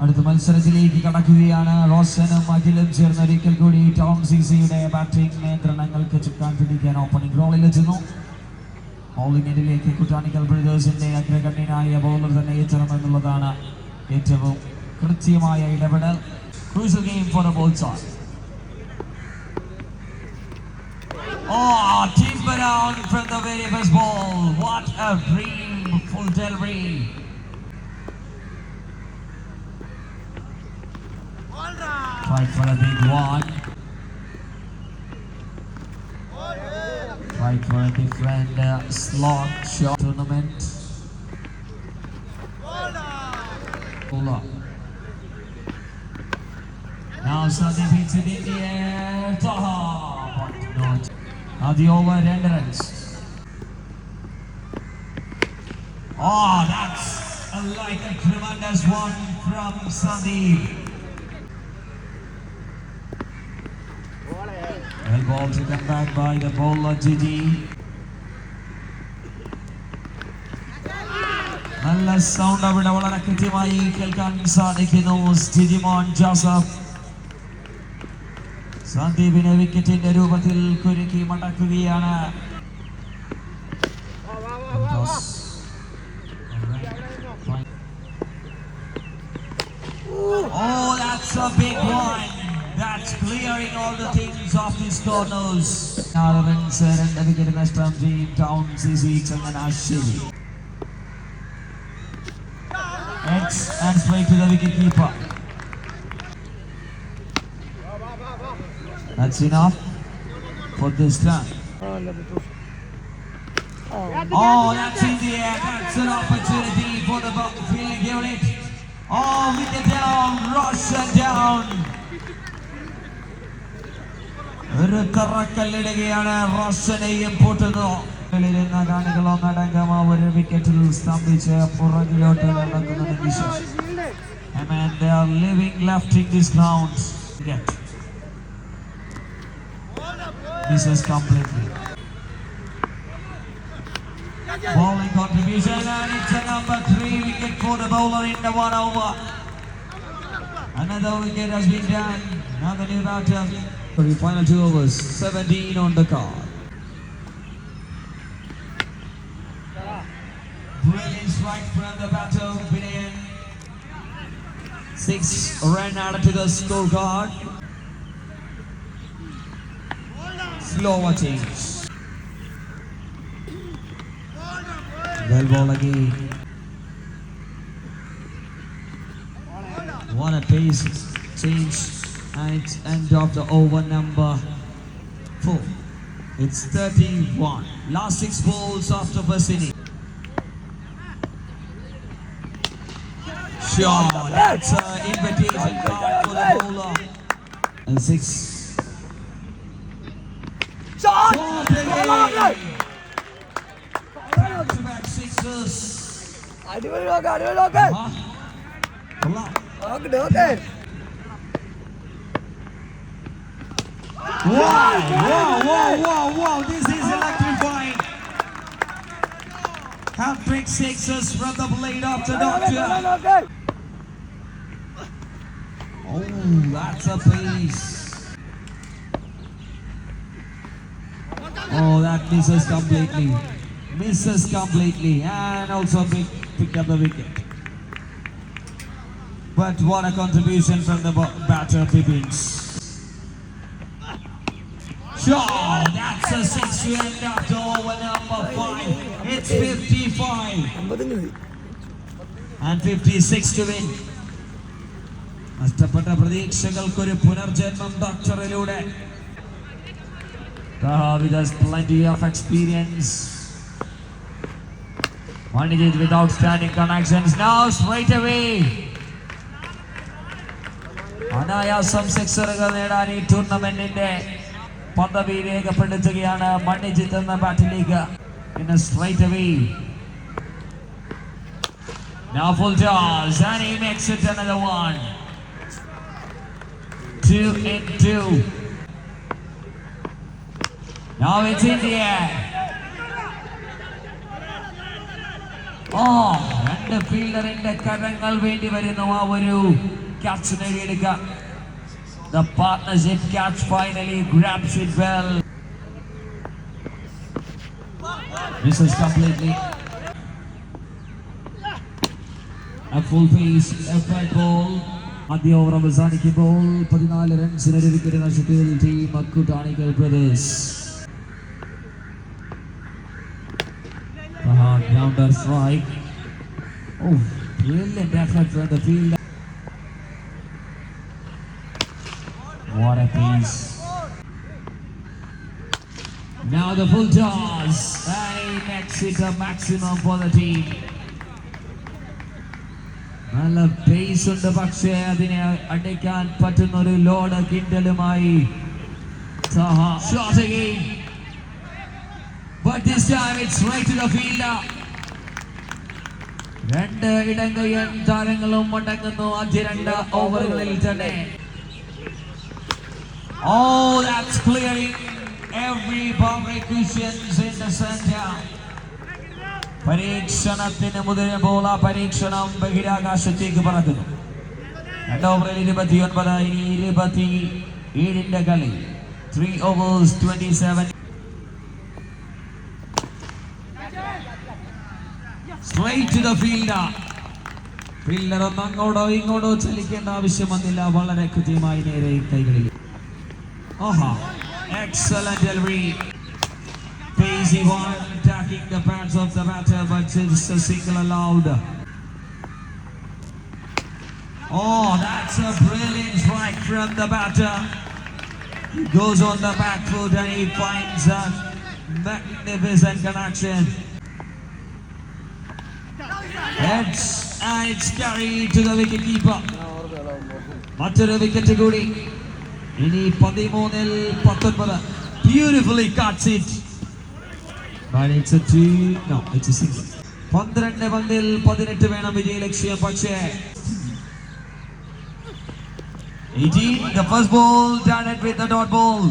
അടുത്ത മത്സരത്തിലേക്ക് കടക്കുകയാണ് റോസനും അഖിലും ചേർന്ന് ഒരിക്കൽ കൂടി ടോം സിസിയുടെ ബാറ്റിംഗ് നിയന്ത്രണങ്ങൾക്ക് ചുക്കാൻ പിടിക്കാൻ ഓപ്പണിംഗ് റോളിൽ എത്തുന്നു ബൗളിംഗ് എൻഡിലേക്ക് കുട്ടാണിക്കൽ ബ്രദേഴ്സിന്റെ അഗ്രഗണ്യനായ ബൗളർ തന്നെ എത്തണമെന്നുള്ളതാണ് ഏറ്റവും കൃത്യമായ ഇടപെടൽ crucial game for a ball side Oh, timber down from the very first ball. What a dream, full delivery. Try for a big one. Fight for a different uh, slot shot tournament. Pull up. Now Sandeep hits it in the air. Taha. But no. Now the over end runs. Oh, that's a, like a tremendous one from Sandeep. Well ball taken back by the bowler Gigi. നല്ല sound അവിടെ വളരെ കൃത്യമായി കേൾക്കാൻ സാധിക്കുന്നു. Jijimon Joseph. സന്ദീപിനെ വിക്കറ്റിന്റെ രൂപത്തിൽ കുരുക്കി മടക്കുകയാണ്. Oh, that's a big one. That's clearing all the things off his corners. Now Sir and then get a has from Jim Towns is eating. X and play to the wicket. That's enough for this time. Oh, that's in the air. That's an opportunity for the field unit. Oh, wicket down, Roshan down. ഒരു കറക്കല്ലിടുകയാണ് റോഷനെയും പൊട്ടുന്നു ഒന്നടങ്കം ആ ഒരു വിക്കറ്റിൽ സ്തംഭിച്ച് പുറകിലോട്ട് നടക്കുന്ന നിമിഷം And they are living left in this ground. Wicket. Misses completely. Bowling contribution and it's a number three wicket for the bowler in the one over. Another wicket has been done. Now the new batter for the final two overs. 17 on the card. Brilliant strike from the batter, Binayan. Six run added to the scorecard. Slower change. Well ball again. What a pace change and it's end of the over number four. It's 31. Last six balls after first inning. Sure, that's an invitation card for the bowler. And six. Shot! Shot again. Back-to-back sixes. അടിപൊളി നോക്ക് അടിപൊളി നോക്ക് Agad, agad. Whoa! Whoa! Whoa! wow, wow. This is electrifying. Half-trick sixes from the blade of the doctor. Oh, that's a piece. Oh, that misses completely. Misses completely. And also picked up the wicket. But what a contribution from the ba- batter, Pippins. Sure, that's a six to end up to over number five. It's 55 അമ്പത്തഞ്ച് മതി and 56 to win. നഷ്ടപ്പെട്ട പ്രതീക്ഷകൾക്കൊരു പുനർജന്മം ഡോക്ടറിലൂടെ Taha has plenty of experience. Manijit with outstanding connections now straight away. അനായാസം സിക്സറുകൾ നേടാൻ ഈ ടൂർണമെന്റിന്റെ പദവി രേഖപ്പെടുത്തുകയാണ് മണ്ണിജിത്ത് എന്ന ബാറ്റിലേക്ക് പിന്നെ straight away Now toss and he makes it another one. Two and two. Now it's in the air. Oh, and രണ്ട് ഫീൽഡറിന്റെ കരങ്ങൾ വേണ്ടി വരുന്നു ആ ഒരു ക്യാച്ച് നേടിയെടുക്കുക The partnership catch finally grabs it well. Misses completely. A full pace, a flat ball. ആദ്യ over അവസാനിക്കുമ്പോൾ പതിനാല് റൺസിന് ഒരു വിക്കറ്റ് നഷ്ടത്തിൽ team അക്കുട്ടാണിക്കൽ brothers Grounder strike. Oh, brilliant effort from the field. What a piece. Now the full toss. And he makes it a maximum for the team. നല്ല pace ഉണ്ട് പക്ഷേ അതിനെ അടിക്കാൻ പറ്റുന്ന ഒരു load കിൻഡലുമായി shot again But this time it's right to the fielder. രണ്ട് ഇടങ്കയ്യൻ താരങ്ങളും മടങ്ങുന്നു ആദ്യ രണ്ട് ഓവറുകളിൽ തന്നെ Oh, that's clearing every boundary cushions in the center. പരീക്ഷണത്തിന് മുതിരെ പോല പരീക്ഷണം ബഹിരാകാശത്തേക്ക് പറക്കുന്നു. രണ്ട് ഓവറിൽ ഇരുപത്തി ഒൻപത് ഇനി ഇരുപത്തി ഏഴിന്റെ കളി. Three overs twenty seven straight the fielder fielder ഒന്ന് അങ്ങോട്ടോ ഇങ്ങോട്ടോ ചലിക്കേണ്ട ആവശ്യം വന്നില്ല. വളരെ കൃത്യമായി നേരെ കൈകളിൽ ആഹാ excellent delivery Pacey ball attacking the pads of the batter, but it's a single allowed. Oh, that's a brilliant strike from the batter. He goes on the back foot and he finds a magnificent connection. Heads and it's carried to the wicket keeper. മറ്റൊരു wicket കൂടി ഇനി പതിമൂന്നിൽ പത്തൊൻപത് beautifully കാട്ട്സ് it But it's a two, no, it's a single. പന്ത്രണ്ട് പന്തിൽ പതിനെട്ട് വേണം വിജയ ലക്ഷ്യം പക്ഷേ 18, the first ball done it with the dot ball.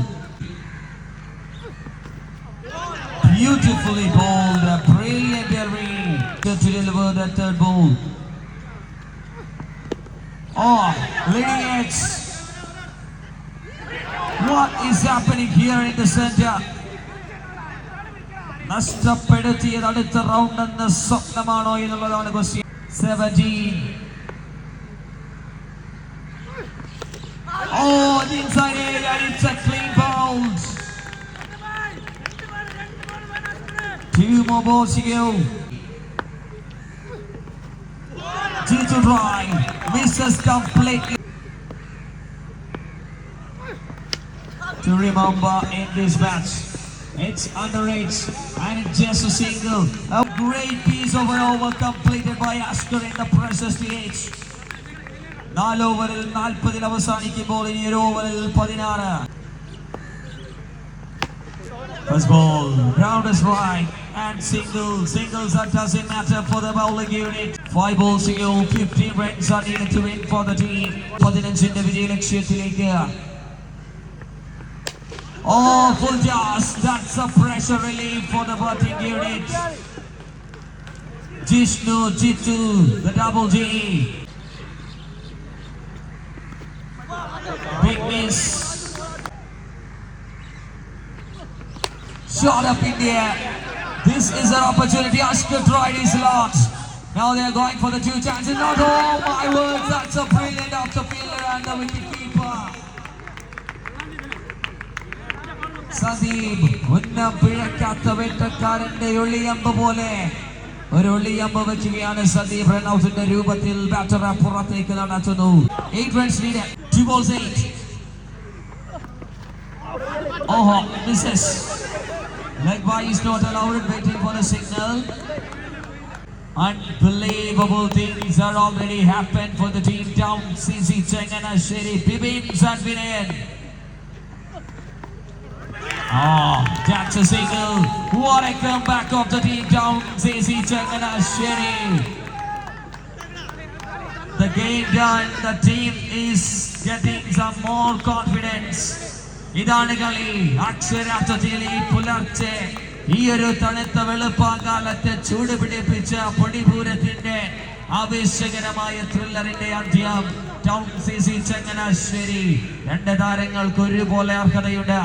Beautifully bowled, a brilliant delivery to deliver the third ball. Oh, leading edge. What is happening here in the center? നഷ്ടപ്പെടുത്തിയത് അടുത്ത round എന്ന സ്വപ്നമാണോ എന്നുള്ളതാണ് question seventeen Oh, the inside area, it's a clean bounce. Two more balls to go. G2 drive, misses completely. To remember in this match. It's underage and it's just a single. A great piece of an over completed by Asker in the precious stage. നാല് ഓവറിൽ നാൽപ്പതിൽ അവസാനിക്കുമ്പോൾ ഇനി ഒരു ഓവറിൽ പതിനാറ് First ball, ground is right and single. Singles that doesn't matter for the bowling unit. Five balls to go, 15 runs are needed to win for the team. പതിനഞ്ചിന്റെ വിജയ ലക്ഷ്യത്തിലേക്ക് Oh, full toss. That's a pressure relief for the batting unit. Jishnu Jitu, the double G. Big miss. Shot up in the air. This is an opportunity. Ashkar tried his lot. Now they are going for the two chances. Not oh my word, that's a brilliant out the fielder and the wicket keeper. Sadeep ഉന്നം പിഴക്കാത്ത വേട്ടക്കാരന്റെ ഒള്ളിയമ്പ് പോലെ ഒരു ഒള്ളിയമ്പ് വെക്കുകയാണ് സദീപ് റൺഔട്ടിന്റെ രൂപത്തിൽ ബാറ്ററെ പുറത്തേക്ക് നടത്തുന്നു eight runs lead to balls eight ഓഹോ misses leg by is not allowed waiting for the signal unbelievable things are already happened for the team down CC Chengana Sheri Bibin Zanvinayan Oh, that's a single. What a comeback of the team down. Zizi Changana Sherry. The game done. The team is getting some more confidence. ഇതാണ് കളി അക്ഷരാർത്ഥത്തിൽ ഈ പുലർച്ചെ ഈ ഒരു തണുത്ത വെളുപ്പാകാലത്തെ ചൂട് പിടിപ്പിച്ച പൊടിപൂരത്തിന്റെ ആവേശകരമായ ത്രില്ലറിന്റെ അന്ത്യം ടൗൺ സി സി ചങ്ങനാശ്ശേരി രണ്ട് താരങ്ങൾക്ക് ഒരുപോലെ അർഹതയുണ്ട്